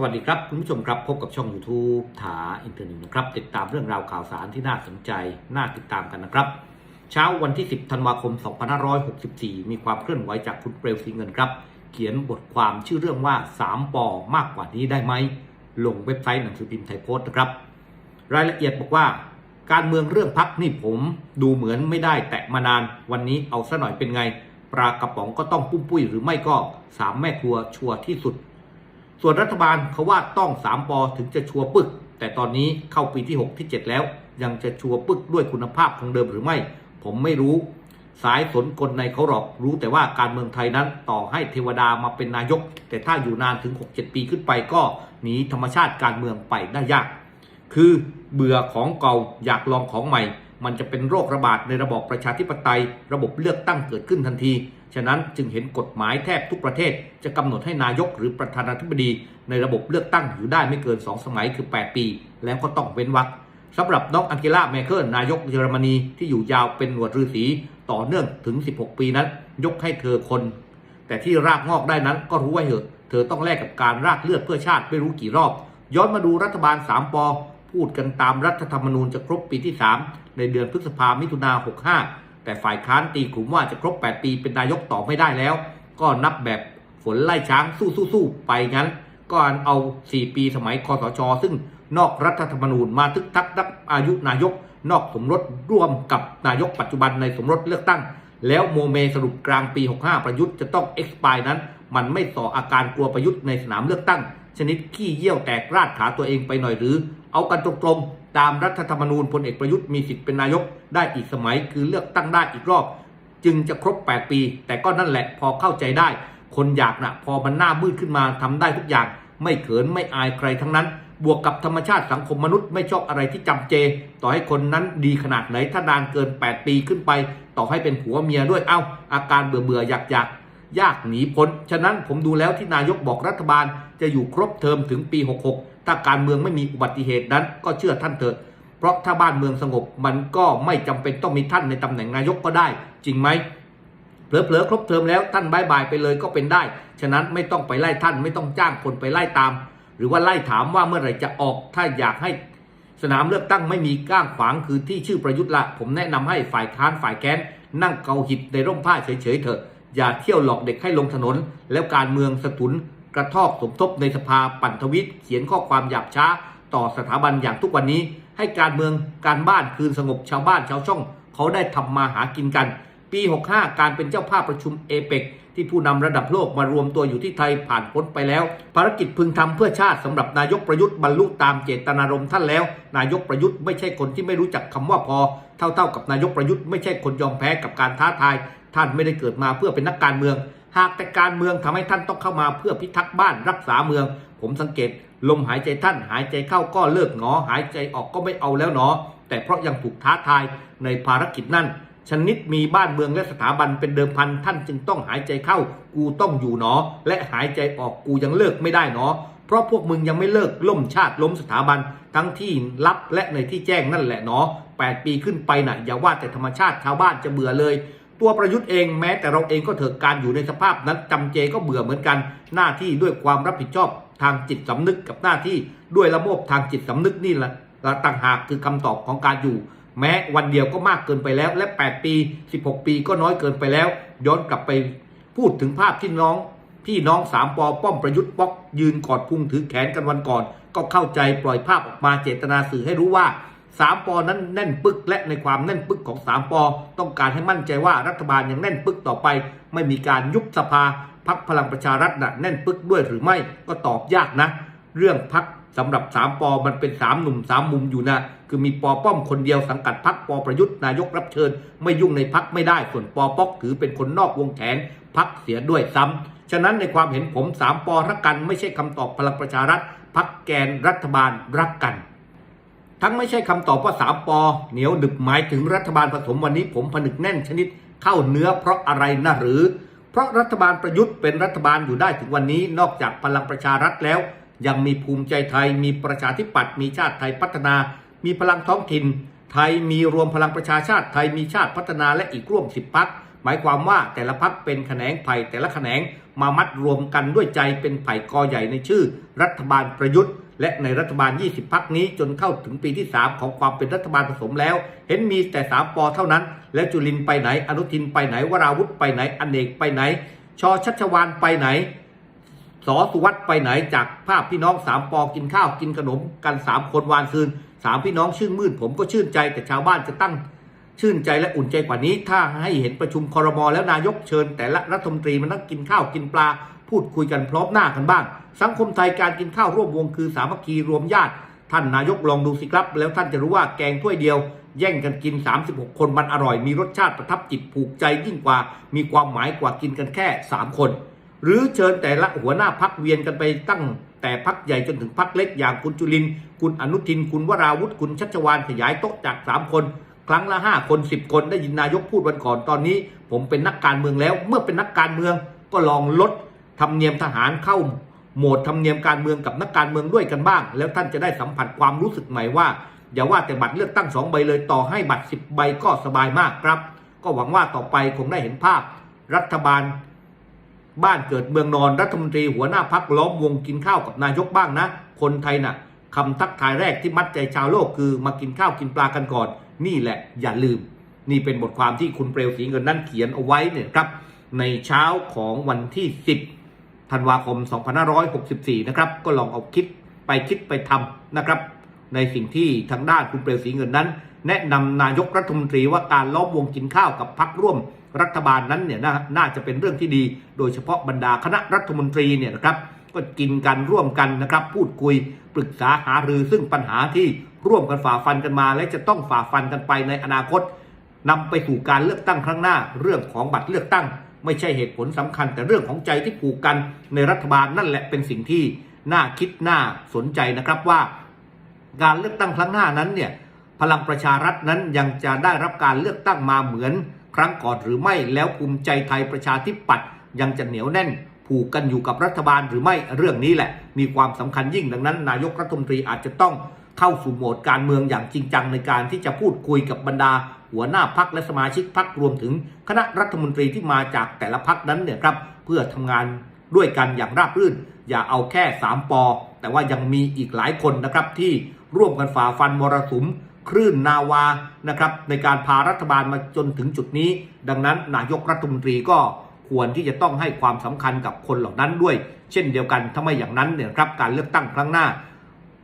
สวัสดีครับ คุณผู้ชมครับ พบกับช่อง YouTube ถาอินเทอร์เน็ตนะครับ ติดตามเรื่องราวข่าวสารที่น่าสนใจ น่าติดตามกันนะครับ เช้าวันที่ 10 ธันวาคม 2564 มีความเคลื่อนไหวจากคุณเปลวสีเงินครับ เขียนบทความชื่อเรื่องว่า 3ปอมากกว่านี้ได้ไหม ลงเว็บไซต์หนังสือพิมพ์ไทยโพสต์นะครับ รายละเอียดบอกว่า การเมืองเรื่องพักนี่ผมดูเหมือนไม่ได้แตะมานาน วันนี้เอาซะหน่อยเป็นไง ปลากระป๋องก็ต้องปุ้มปุ้ยหรือไม่ก็สามแม่ครัวชัวร์ที่สุด ส่วนรัฐบาลเขาว่าต้อง 3ปอถึงจะชัวร์ปึก แต่ตอนนี้เข้าปีที่ 6 ที่ 7 แล้ว ยังจะชัวร์ปึกด้วยคุณภาพคงเดิมหรือไม่ ผมไม่รู้ สายสนกลในเขาหรอกรู้แต่ว่าการเมืองไทยนั้นต่อให้เทวดามาเป็นนายก แต่ถ้าอยู่นานถึง 6-7 ปีขึ้นไปก็หนีธรรมชาติการเมืองไปได้ยาก คือเบื่อของเก่าอยากลองของใหม่ มันจะเป็นโรคระบาดในระบอบประชาธิปไตย ระบบเลือกตั้งเกิดขึ้นทันที ฉะนั้นจึงเห็นกฎหมายแทบทุกประเทศ จะกำหนดให้นายกหรือประธานาธิบดี ในระบบเลือกตั้งอยู่ได้ไม่เกิน 2 สมัยคือ 8 ปี แล้วก็ต้องเว้นวรรคสำหรับน้องอังเกลาเมเคิลนายกเยอรมนีที่อยู่ยาวเป็นหนวดฤาษีต่อเนื่องถึง 16 ปีนั้น ยกให้เธอคน แต่ที่รากงอกได้นั้นก็รู้ไว้เถอะ เธอต้องแลกกับการรากเลือดเพื่อชาติไม่รู้กี่รอบ ย้อนมาดูรัฐบาล 3ปอพูดกันตามรัฐธรรมนูญจะครบปีที่ 3 ในเดือนพฤษภามิถุนา65 แต่ฝ่ายค้านตีกลุ่มว่าจะครบ 8 ปีเป็นนายกต่อไม่ได้แล้ว ก็นับแบบฝนไล่ช้างสู้ๆๆไปงั้น ก็เอา 4 ปีสมัยคอสช ซึ่งนอกรัฐธรรมนูญมาทึกทักนับอายุนายก นอกสมรสร่วมกับนายกปัจจุบันในสมรสเลือกตั้ง แล้วโมเมสรุปกลางปี 65 ประยุทธ์จะต้อง expire นั้น มันไม่ต่ออาการกลัวประยุทธ์ในสนามเลือกตั้ง ชนิดขี้เยี่ยวแตกราดขาตัวเองไปหน่อยหรือ เอากันตรงๆ ตามรัฐธรรมนูญพลเอกประยุทธ์มีสิทธิ์เป็นนายกได้อีกสมัย คือเลือกตั้งได้อีกรอบ จึงจะครบ 8 ปี แต่ก็นั่นแหละพอเข้าใจได้ คนอยากนะพอมันหน้ามืดขึ้นมาทำได้ทุกอย่าง ไม่เขินไม่อายใครทั้งนั้น บวกกับธรรมชาติสังคมมนุษย์ไม่ชอบอะไรที่จำเจ ต่อให้คนนั้นดีขนาดไหนถ้านานเกิน 8 ปีขึ้นไป ต่อให้เป็นผัวเมียด้วยเอ้า อาการเบื่อเบื่ออยากอยากยากหนีพ้น ฉะนั้นผมดูแล้วที่นายกบอกรัฐบาลจะอยู่ครบเทอมถึงปี 66 ถ้าการเมืองไม่มีอุบัติเหตุนั้น ก็เชื่อท่านเถิดเพราะถ้าบ้านเมืองสงบมันก็ไม่จำเป็นต้องมีท่านในตำแหน่งนายกก็ได้ จริงไหมเผลอๆครบเทอมแล้วท่านบายบายไปเลยก็เป็นได้ ฉะนั้นไม่ต้องไปไล่ท่านไม่ต้องจ้างคนไปไล่ตาม หรือว่าไล่ถามว่าเมื่อไหร่จะออก ถ้าอยากให้สนามเลือกตั้งไม่มีก้างขวางคือที่ชื่อประยุทธ์ละผมแนะนำให้ฝ่ายค้านฝ่ายแค้นนั่งเกาหิดในร่มผ้าเฉยๆเถอะ อย่าเที่ยวหลอกเด็กให้ลงถนน แล้วการเมืองสะทุน กระทอกสมทบในสภาปั่นทวิตเขียนข้อความหยาบช้าต่อสถาบันอย่างทุกวันนี้ ให้การเมืองการบ้านคืนสงบชาวบ้านชาวช่อง เขาได้ทำมาหากินกัน ปี 65 การเป็นเจ้าภาพประชุมเอเปกที่ผู้นำระดับโลกมารวมตัวอยู่ที่ไทยผ่านพ้นไปแล้ว ภารกิจพึงทำเพื่อชาติสำหรับนายกประยุทธ์บรรลุตามเจตนารมณ์ท่านแล้ว นายกประยุทธ์ไม่ใช่คนที่ไม่รู้จักคำว่าพอ เท่าๆกับนายกประยุทธ์ไม่ใช่คนยอมแพ้กับการท้าทาย ท่านไม่ได้เกิดมาเพื่อเป็นนักการเมือง หากแต่การเมืองทำให้ท่านต้องเข้ามาเพื่อพิทักษ์บ้านรักษาเมือง ผมสังเกต ลมหายใจท่านหายใจเข้าก็เลิกหนอ หายใจออกก็ไม่เอาแล้วหนอ แต่เพราะยังถูกท้าทายในภารกิจนั่นชนิดมีบ้านเมืองและสถาบันเป็นเดิมพันท่านจึงต้องหายใจเข้า กูต้องอยู่หนอ และหายใจออกกูยังเลิกไม่ได้หนอ เพราะพวกมึงยังไม่เลิกล่มชาติล้มสถาบัน ทั้งที่ลับและในที่แจ้งนั่นแหละหนอ8ปีขึ้นไปน่ะอย่าว่าแต่ธรรมชาติชาวบ้านจะเบื่อเลย ตัวประยุทธ์เองแม้แต่เราเองก็เถอะการอยู่ในสภาพนั้นจำเจก็เบื่อเหมือนกัน หน้าที่ด้วยความรับผิดชอบทางจิตสำนึกกับหน้าที่ด้วยระบบทางจิตสำนึกนี่แหละต่างหากคือคำตอบของการอยู่ แม้วันเดียวก็มากเกินไปแล้ว และ 8 ปี 16 ปีก็น้อยเกินไปแล้ว ย้อนกลับไปพูดถึงภาพที่น้อง พี่น้องสามปอป้อมประยุทธ์ป๊อกยืนกอดพุงถือแขนกันวันก่อน ก็เข้าใจปล่อยภาพออกมาเจตนาสื่อให้รู้ว่า สามปอนั้นแน่นปึกและในความแน่นปึกของสามปอต้องการให้มั่นใจว่ารัฐบาลยังแน่นปึกต่อไป ไม่มีการยุบสภาพักพลังประชารัฐน่ะแน่นปึกด้วยหรือไม่ก็ตอบยากนะ เรื่องพักสำหรับสามปอมันเป็นสามหนุ่มสามมุมอยู่นะ คือมีปอป้อมคนเดียวสังกัดพักปอประยุทธ์นายกรับเชิญ ไม่ยุ่งในพักไม่ได้ส่วนปอป๊อกถือเป็นคนนอกวงแขนพักเสียด้วยซ้ำฉะนั้นในความเห็นผมสามปอรักกันไม่ใช่คำตอบพลังประชารัฐพักแกนรัฐบาลรักกัน ทั้งไม่ใช่คำตอบว่าสามปอเหนียวดึบหมายถึงรัฐบาลผสมวันนี้ผมผนึกแน่นชนิดเข้าเนื้อเพราะอะไรนะหรือ เพราะรัฐบาลประยุทธ์เป็นรัฐบาลอยู่ได้ถึงวันนี้นอกจากพลังประชารัฐแล้ว ยังมีภูมิใจไทย มีประชาธิปัตย์มีชาติไทยพัฒนา มีพลังท้องถิ่น ไทยมีรวมพลังประชาชาติไทยมีชาติพัฒนาและอีกร่วมสิบพักหมายความว่าแต่ละพักเป็นแขนงไผ่แต่ละแขนงมามัดรวมกันด้วยใจเป็นไผ่กอใหญ่ในชื่อ รัฐบาลประยุทธ์ และในรัฐบาล 20 พักนี้จนเข้าถึงปีที่ 3 ของความเป็นรัฐบาลผสมแล้ว เห็นมีแต่ 3 ปอเท่านั้น แล้วจุลินไปไหน อนุทินไปไหน วราวุธไปไหน อเนกไปไหน ชอชัชวานไปไหนสอสุวัตไปไหนจากภาพพี่น้องสามปอกินข้าวกินขนมกันสามคนวานซืนสามพี่น้องชื่นมื่นผมก็ชื่นใจแต่ชาวบ้านจะตั้งชื่นใจและอุ่นใจกว่านี้ ถ้าให้เห็นประชุมคอรมอแล้วนายกเชิญ แต่ละรัฐมนตรีมานั่งกินข้าวกินปลา พูดคุยกันพร้อมหน้ากันบ้าง สังคมไทยการกินข้าวร่วมวงคือสามัคคีรวมญาติ ท่านนายกลองดูสิครับ แล้วท่านจะรู้ว่าแกงถ้วยเดียว แย่งกันกิน 36 คนมันอร่อย มีรสชาติประทับจิตผูกใจยิ่งกว่า มีความหมายกว่ากินกันแค่ 3 คน หรือเชิญแต่ละหัวหน้าพักเวียนกันไปตั้งแต่พักใหญ่จนถึงพักเล็กอย่างคุณจุลิน คุณอนุทิน คุณวราวุฒิคุณชัชวานขยายโต๊ะจาก 3 คน ครั้งละ 5 คน 10 คนได้ยินนายกพูดวันก่อนตอนนี้ ผมเป็นนักการเมืองแล้ว เมื่อเป็นนักการเมืองก็ลองลดธรรมเนียมทหารเข้า โหมดธรรมเนียมการเมืองกับนักการเมืองด้วยกันบ้าง แล้วท่านจะได้สัมผัสความรู้สึกใหม่ว่า อย่าว่าแต่บัตรเลือกตั้งสองใบเลยต่อให้บัตร10ใบก็สบายมากครับ ก็หวังว่าต่อไปคงได้เห็นภาพ รัฐบาล บ้านเกิดเมืองนอนรัฐมนตรีหัวหน้าพักล้อมวงกินข้าวกับนายกบ้างนะ คนไทยน่ะคำทักทายแรกที่มัดใจชาวโลกคือมากินข้าวกินปลากันก่อน นี่แหละอย่าลืม นี่เป็นบทความที่คุณเปลวสีเงินนั้นเขียนเอาไว้เนี่ยครับ ในเช้าของวันที่ 10 ธันวาคม 2564 นะครับ ก็ลองเอาคิดไปคิดไปทำนะครับ ในสิ่งที่ทางด้านคุณเปลวสีเงินนั้น แนะนำนายกรัฐมนตรีว่าการล้อมวงกินข้าวกับพักร่วมรัฐบาลนั้นเนี่ยน,น่าจะเป็นเรื่องที่ดี โดยเฉพาะบรรดาคณะรัฐมนตรีเนี่ยนะครับ ก็กินกันร่วมกันนะครับ พูดคุยปรึกษาหารือซึ่งปัญหาที่ร่วมกันฝ่าฟันกันมา และจะต้องฝ่าฟันกันไปในอนาคตนำไปสู่การเลือกตั้งครั้งหน้า เรื่องของบัตรเลือกตั้ง ไม่ใช่เหตุผลสำคัญ แต่เรื่องของใจที่ผูกกันในรัฐบาลนั่นแหละเป็นสิ่งที่น่าคิดน่าสนใจนะครับว่า การเลือกตั้งครั้งหน้านั้นเนี่ยพลังประชารัฐนั้นยังจะได้รับการเลือกตั้งมาเหมือน ครั้งก่อนหรือไม่แล้วภูมิใจไทยประชาธิปัตย์ยังจะเหนียวแน่น ผูกกันอยู่กับรัฐบาลหรือไม่เรื่องนี้แหละ มีความสำคัญยิ่งดังนั้น นายกรัฐมนตรีอาจจะต้อง เข้าสู่โหมดการเมืองอย่างจริงจังในการที่จะพูดคุยกับบรรดา หัวหน้าพักและสมาชิกพักรวมถึงคณะรัฐมนตรีที่มาจากแต่ละพักนั้นเนี่ยครับเพื่อทำงานด้วยกันอย่างราบรื่น อย่าเอาแค่ 3ปอแต่ว่ายังมีอีกหลายคนนะครับที่ร่วมกันฝ่าฟันมรสุมคลื่นนาวานะครับในการพารัฐบาลมาจนถึงจุดนี้ ดังนั้นนายกรัฐมนตรีก็ควรที่จะต้องให้ความสำคัญกับคนเหล่านั้นด้วย เช่นเดียวกันถ้าไม่อย่างนั้นเนี่ยครับการเลือกตั้งครั้งหน้า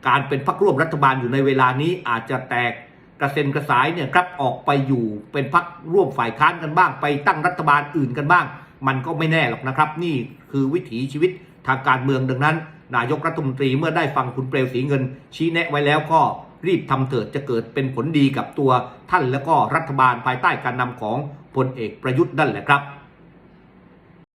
การเป็นพรรคร่วมรัฐบาลอยู่ในเวลานี้อาจจะแตกกระเซ็นกระสายเนี่ยครับออกไปอยู่เป็นพรรคร่วมฝ่ายค้านกันบ้าง ไปตั้งรัฐบาลอื่นกันบ้าง มันก็ไม่แน่หรอกนะครับ นี่คือวิถีชีวิตทางการเมืองดังนั้น นายกรัฐมนตรีเมื่อได้ฟังคุณเปลวสีเงิน ชี้แนะไว้แล้วก็รีบทำเถิดจะเกิดเป็นผลดีกับตัวท่านและก็รัฐบาลภายใต้การนำของพลเอกประยุทธ์นั่นแหละครับ